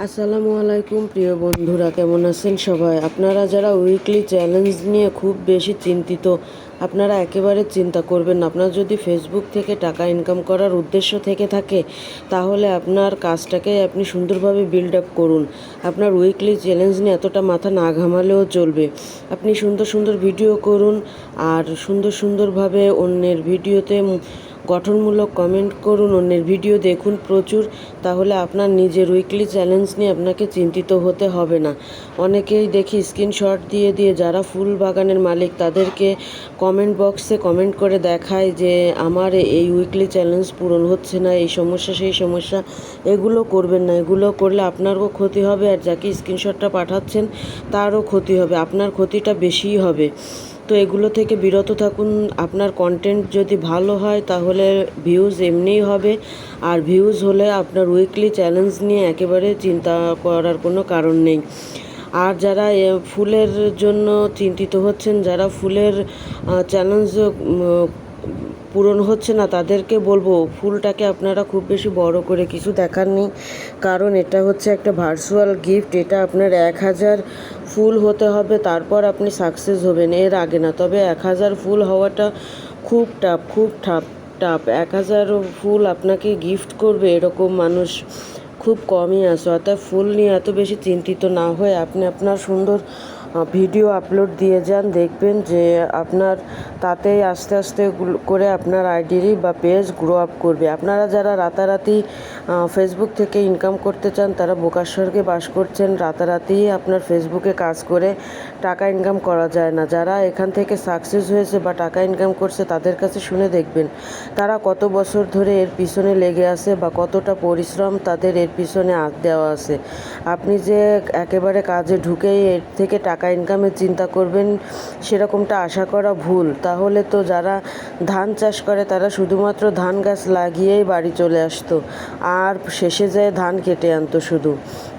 আসসালামু আলাইকুম, প্রিয় বন্ধুরা, কেমন আছেন সবাই? আপনারা যারা উইকলি চ্যালেঞ্জ নিয়ে খুব বেশি চিন্তিত, আপনারা একেবারে চিন্তা করবেন আপনার যদি ফেসবুক থেকে টাকা ইনকাম করার উদ্দেশ্য থেকে থাকে, তাহলে আপনার কাজটাকে আপনি সুন্দরভাবে বিল্ড আপ করুন। আপনার উইকলি চ্যালেঞ্জ নিয়ে এতটা মাথা না ঘামালেও চলবে। আপনি সুন্দর সুন্দর ভিডিও করুন, আর সুন্দর সুন্দরভাবে অন্যের ভিডিওতে গঠনমূলক কমেন্ট করুন, অন্যের ভিডিও দেখুন প্রচুর, তাহলে আপনার নিজের উইকলি চ্যালেঞ্জ নিয়ে আপনাকে চিন্তিত হতে হবে না। অনেকেই দেখি স্ক্রিনশট দিয়ে দিয়ে যারা ফুল বাগানের মালিক, তাদেরকে কমেন্ট বক্সে কমেন্ট করে দেখায় যে, আমার এই উইকলি চ্যালেঞ্জ পূরণ হচ্ছে না, এই সমস্যা, সেই সমস্যা। এগুলো করবেন না, এগুলো করলে আপনারও ক্ষতি হবে আর যাকে স্ক্রিনশটটা পাঠাচ্ছেন, তারও ক্ষতি হবে, আপনার ক্ষতিটা বেশিই হবে। তো এগুলো থেকে বিরত থাকুন। আপনার কন্টেন্ট যদি ভালো হয়, তাহলে ভিউজ এমনিই হবে। আর ভিউজ হলে আপনার উইকলি চ্যালেঞ্জ নিয়ে একেবারে চিন্তা করার কোনো কারণ নেই। আর যারা ফুলের জন্য চিন্তিত হচ্ছেন, যারা ফুলের চ্যালেঞ্জ পূরণ হচ্ছে না। তাদেরকে বলব, ফুলটাকে আপনারা খুব বেশি বড় করে কিছু দেখার নেই কারণ এটা হচ্ছে একটা ভার্চুয়াল গিফট এটা আপনার এক হাজার ফুল হতে হবে, তারপর আপনি সাকসেস হবেন। এর আগে না, তবে এক হাজার ফুল হওয়াটা খুব টাফ খুব টাফ টাফ এক হাজার ফুল আপনাকে গিফট করবে এরকম মানুষ খুব কমই আছে। অর্থাৎ ফুল নিয়ে এত বেশি চিন্তিত না হয়ে আপনি আপনার সুন্দর ভিডিও আপলোড দিয়ে যান, দেখবেন যে আপনার তাতেই আস্তে আস্তে করে আপনার আইডিরই বা পেজ গ্রো আপ করবে। আপনারা যারা রাতারাতি ফেসবুক থেকে ইনকাম করতে চান, তারা বোকাশ্বরকে বাস করছেন, রাতারাতি আপনার ফেসবুকে কাজ করে, টাকা ইনকাম করা যায় না। যারা এখান থেকে সাকসেস হয়েছে বা টাকা ইনকাম করছে, তাদের কাছে শুনে দেখবেন, তারা কত বছর ধরে এর পিছনে লেগে আছে বা কতটা পরিশ্রম তাদের এর পিছনে দেওয়া আছে। আপনি যে একেবারে কাজে ঢুকেই এর থেকে টাকা টাকা ইনকামের চিন্তা করবেন, সেরকমটা আশা করা ভুল। তাহলে তো যারা ধান চাষ করে, তারা শুধুমাত্র ধান গাছ লাগিয়েই বাড়ি চলে আসতো। আর শেষে যায় ধান কেটে আনতো শুধু।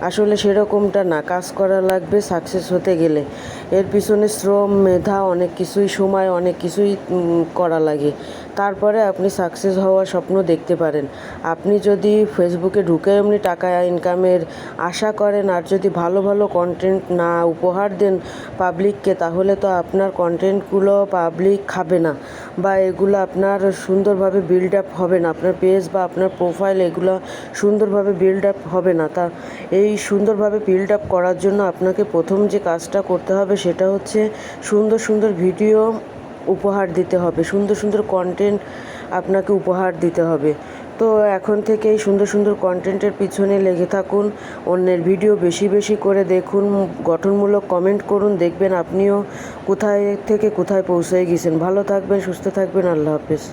আসলে সেরকমটা না, কাজ করা লাগবে সাকসেস হতে গেলে। এর পিছনে শ্রম, মেধা, অনেক কিছুই, সময়, অনেক কিছুই করা লাগে। তারপরে আপনি সাকসেস হওয়ার স্বপ্ন দেখতে পারেন। আপনি যদি ফেসবুকে ঢুকে এমনি টাকা ইনকামের আশা করেন, আর যদি ভালো ভালো কন্টেন্ট না, উপহার দেন পাবলিককে তাহলে তো আপনার কন্টেন্টগুলো পাবলিক খাবে না বা এগুলো আপনার সুন্দরভাবে বিল্ড আপ হবে না। আপনার পেজ বা আপনার প্রোফাইল এগুলো সুন্দরভাবে বিল্ড আপ হবে না। তা এই সুন্দরভাবে বিল্ড আপ করার জন্য আপনাকে প্রথম যে কাজটা করতে হবে সেটা হচ্ছে সুন্দর সুন্দর ভিডিও উপহার দিতে হবে। সুন্দর সুন্দর কন্টেন্ট আপনাকে উপহার দিতে হবে। তো এখন থেকে এই সুন্দর সুন্দর কন্টেন্টের পিছনে লেগে থাকুন। অন্যের ভিডিও বেশি বেশি করে দেখুন, গঠনমূলক কমেন্ট করুন, দেখবেন আপনিও কোথায় থেকে কোথায় পৌঁছে গেছেন। ভালো থাকবেন, সুস্থ থাকবেন, আল্লাহ হাফেজ।